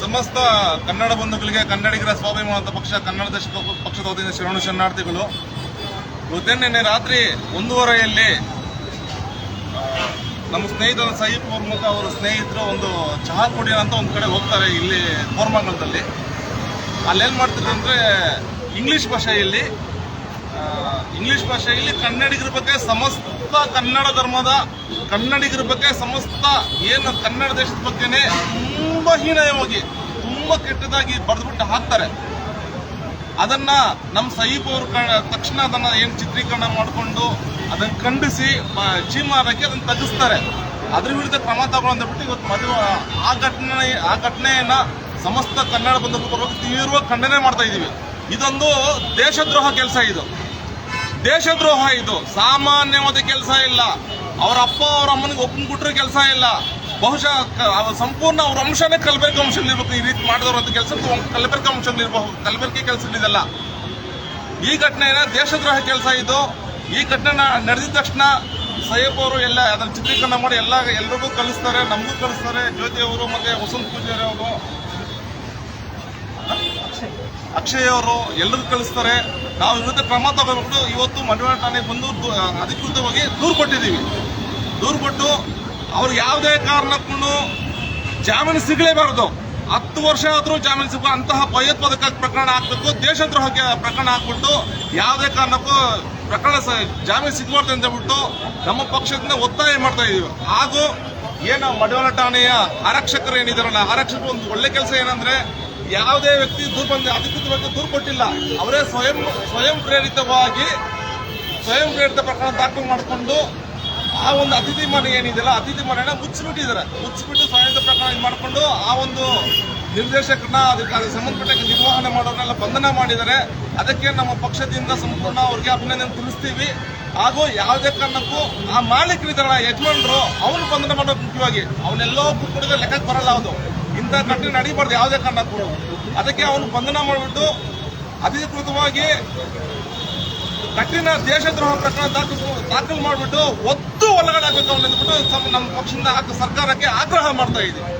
ಸಮಸ್ತ ಕನ್ನಡ ಬಂಧುಗಳಿಗೆ, ಕನ್ನಡಿಗರ ಸ್ವಾಭಿಮಾನದ ಪಕ್ಷ, ಕನ್ನಡ ದೇಶ ಪಕ್ಷದ ವತಿಯಿಂದ ಶರಣು ಶರಣಾರ್ಥಿಗಳು. ಇವತ್ತೇ ನಿನ್ನೆ ರಾತ್ರಿ ಒಂದೂವರೆಯಲ್ಲಿ ನಮ್ಮ ಸ್ನೇಹಿತರ ಅವ್ರ ಮುಖ, ಅವರ ಸ್ನೇಹಿತರು ಒಂದು ಚಹಾ ಕುಡಿಯೋಣ ಅಂತ ಒಂದು ಕಡೆ ಹೋಗ್ತಾರೆ ಇಲ್ಲಿ ಕೋರ್ಮಂಗಲದಲ್ಲಿ. ಅಲ್ಲೇನು ಮಾಡ್ತಿದ್ರು ಅಂದ್ರೆ, ಇಂಗ್ಲಿಷ್ ಭಾಷೆಯಲ್ಲಿ ಇಂಗ್ಲಿಷ್ ಭಾಷೆಯಲ್ಲಿ ಕನ್ನಡಿಗರ ಬಗ್ಗೆ ಸಮಸ್ತ ಕನ್ನಡ ಧರ್ಮದ ಕನ್ನಡಿಗರ ಬಗ್ಗೆ ಸಮಸ್ತ ಏನು ಕನ್ನಡ ದೇಶದ ಬಗ್ಗೆನೇ ತುಂಬಾ ಹೀನಾಯವಾಗಿ, ತುಂಬಾ ಕೆಟ್ಟದಾಗಿ ಬರೆದ್ಬಿಟ್ಟು ಹಾಕ್ತಾರೆ. ಅದನ್ನ ನಮ್ಮ ಸಹೀಬ್ ಅವರು ತಕ್ಷಣ ಅದನ್ನ ಏನು ಚಿತ್ರೀಕರಣ ಮಾಡಿಕೊಂಡು ಅದನ್ನ ಖಂಡಿಸಿ ಪ- ಚೀಮಾರಕ್ಕೆ ಅದನ್ನ ತಗ್ಗಿಸ್ತಾರೆ. ಅದ್ರ ವಿರುದ್ಧ ಕ್ರಮ ತಗೊಳ್ಳೋ ಬಿಟ್ಟು ಇವತ್ತು ಮದುವೆ, ಆ ಘಟನೆ, ಆ ಘಟನೆಯನ್ನ ಸಮಸ್ತ ಕನ್ನಡ ಬಂಧುಗಳ ಪರವಾಗಿ ತೀವ್ರವಾಗಿ ಖಂಡನೆ ಮಾಡ್ತಾ ಇದೀವಿ. ಇದೊಂದು ದೇಶದ್ರೋಹ ಕೆಲಸ ಇದು. ದೇಶದ್ರೋಹ ಇದು. ಸಾಮಾನ್ಯವಾದ ಕೆಲಸ ಇಲ್ಲ. ಅವರ ಅಪ್ಪ ಅವ್ರ ಅಮ್ಮನಿಗೆ ಒಪ್ಪನ್ ಕೊಟ್ಟರೆ ಕೆಲಸ ಇಲ್ಲ. ಬಹುಶಃ ಸಂಪೂರ್ಣ ಅವ್ರ ಅಂಶನೇ ಕಲಬೆರಕೆ ಅಂಶದಲ್ಲಿರ್ಬೇಕು ಈ ರೀತಿ ಮಾಡಿದವರು ಅಂತ ಕೆಲಸ ಕಲಬೆರಕೆ ಇರಬಹುದು, ಕಲಬೆರಕೆ ಕೆಲಸ ಇದಲ್ಲ ಈ ಘಟನೆ ದೇಶದ್ರೋಹ ಕೆಲಸ ಇದು. ಈ ಘಟನೆ ನಡೆದಿದ ತಕ್ಷಣ ಸೈಯಪ್ ಅವರು ಎಲ್ಲ, ಅದನ್ನು ಚಿತ್ರೀಕರಣ ಮಾಡಿ ಎಲ್ಲ, ಎಲ್ರಿಗೂ ಕಲಿಸ್ತಾರೆ, ನಮಗೂ ಕಲಿಸ್ತಾರೆ. ಜ್ಯೋತಿ ಅವರು ಮತ್ತೆ ವಸಂತ ಪೂಜಾರಿ ಅವರು. ಅಕ್ಷಯ್ ಅವರು ಎಲ್ಲರೂ ಕಳಿಸ್ತಾರೆ. ನಾವು ವಿರುದ್ಧ ಕ್ರಮ ತಗೊಂಡು ಇವತ್ತು ಮಂಡ್ಯ ಠಾಣೆಗೆ ಬಂದು ಅಧಿಕೃತವಾಗಿ ದೂರು ಕೊಟ್ಟಿದ್ದೀವಿ. ದೂರು ಕೊಟ್ಟು ಅವ್ರು ಯಾವುದೇ ಕಾರಣಕ್ಕೂ ಜಾಮೀನು ಸಿಗಲೇಬಾರದು. ಹತ್ತು ವರ್ಷ ಆದರೂ ಜಾಮೀನು ಸಿಗುವ ಅಂತಹ ಭಯೋತ್ಪಾದಕ ಪ್ರಕರಣ ಹಾಕ್ಬೇಕು ದೇಶದ್ರೋಹಕ್ಕೆ ಪ್ರಕರಣ ಹಾಕ್ಬಿಟ್ಟು ಯಾವುದೇ ಕಾರಣಕ್ಕೂ ಪ್ರಕರಣ ಜಾಮೀನು ಸಿಗಬಾರ್ದು ಅಂತ ಹೇಳ್ಬಿಟ್ಟು ನಮ್ಮ ಪಕ್ಷದಿಂದ ಒತ್ತಾಯ ಮಾಡ್ತಾ ಇದೀವಿ ಹಾಗೂ ಏನು ಮಡಿವಾಳ ಠಾಣೆಯ ಆರಕ್ಷಕರು ಏನಿದಾರಲ್ಲ, ಆರಕ್ಷಕರು ಒಂದು ಒಳ್ಳೆ ಕೆಲಸ ಏನಂದ್ರೆ ಯಾವುದೇ ವ್ಯಕ್ತಿ ದೂರು ಬಂದ ಅಧಿಕೃತವಾಗಿ ದೂರು ಕೊಟ್ಟಿಲ್ಲ. ಅವರೇ ಸ್ವಯಂ ಸ್ವಯಂ ಪ್ರೇರಿತವಾಗಿ ಸ್ವಯಂ ಪ್ರೇರಿತ ಪ್ರಕರಣ ದಾಖಲು ಮಾಡಿಕೊಂಡು ಆ ಒಂದು ಅತಿಥಿ ಮನೆ ಏನಿದೆಯಲ್ಲ, ಅತಿಥಿ ಮನೆನ ಮುಚ್ಚಿಬಿಟ್ಟಿದ್ದಾರೆ. ಮುಚ್ಚಿಬಿಟ್ಟು ಸ್ವಯಂ ಪ್ರಕರಣ ಇದು ಮಾಡಿಕೊಂಡು ಆ ಒಂದು ನಿರ್ದೇಶಕರನ್ನ, ಅದಕ್ಕೆ ಅದಕ್ಕೆ ಸಂಬಂಧಪಟ್ಟ ನಿರ್ವಹಣೆ ಮಾಡೋರನ್ನೆಲ್ಲ ಬಂಧನ ಮಾಡಿದ್ದಾರೆ. ಅದಕ್ಕೆ ನಮ್ಮ ಪಕ್ಷದಿಂದ ಸಂಪೂರ್ಣ ಅವ್ರಿಗೆ ಅಭಿನಂದನೆ ತಿಳಿಸ್ತೀವಿ. ಹಾಗೂ ಯಾವುದೇ ಕಾರಣಕ್ಕೂ ಆ ಮಾಲೀಕರಿದ್ದಾರೆ ಯಜಮಾನರು ಅವನು ಬಂಧನ ಮಾಡೋದು ಮುಖ್ಯವಾಗಿ. ಅವನ್ನೆಲ್ಲೋ ಕುಟ್ಕೊಡಿದ್ರೆ ಲೆಕ್ಕಕ್ಕೆ ಬರಲ್ಲ ಅದು. ಇಂಥ ಘಟನೆ ನಡೀಬಾರ್ದು, ಯಾವುದೇ ಕಾರಣಕ್ಕೂ ಅದಕ್ಕೆ ಅವನು ಬಂಧನ ಮಾಡಿಬಿಟ್ಟು ಅಧಿಕೃತವಾಗಿ ಕಠಿಣ ದೇಶದ್ರೋಹ ಪ್ರಕರಣ ದಾಖಲು ದಾಖಲು ಮಾಡಿಬಿಟ್ಟು ಒತ್ತು ಒಳಗಡೆ ಆಗಬೇಕು ಅವನಿಂದ್ಬಿಟ್ಟು ನಮ್ಮ ಪಕ್ಷದಿಂದ ಸರ್ಕಾರಕ್ಕೆ ಆಗ್ರಹ ಮಾಡ್ತಾ ಇದ್ದೀವಿ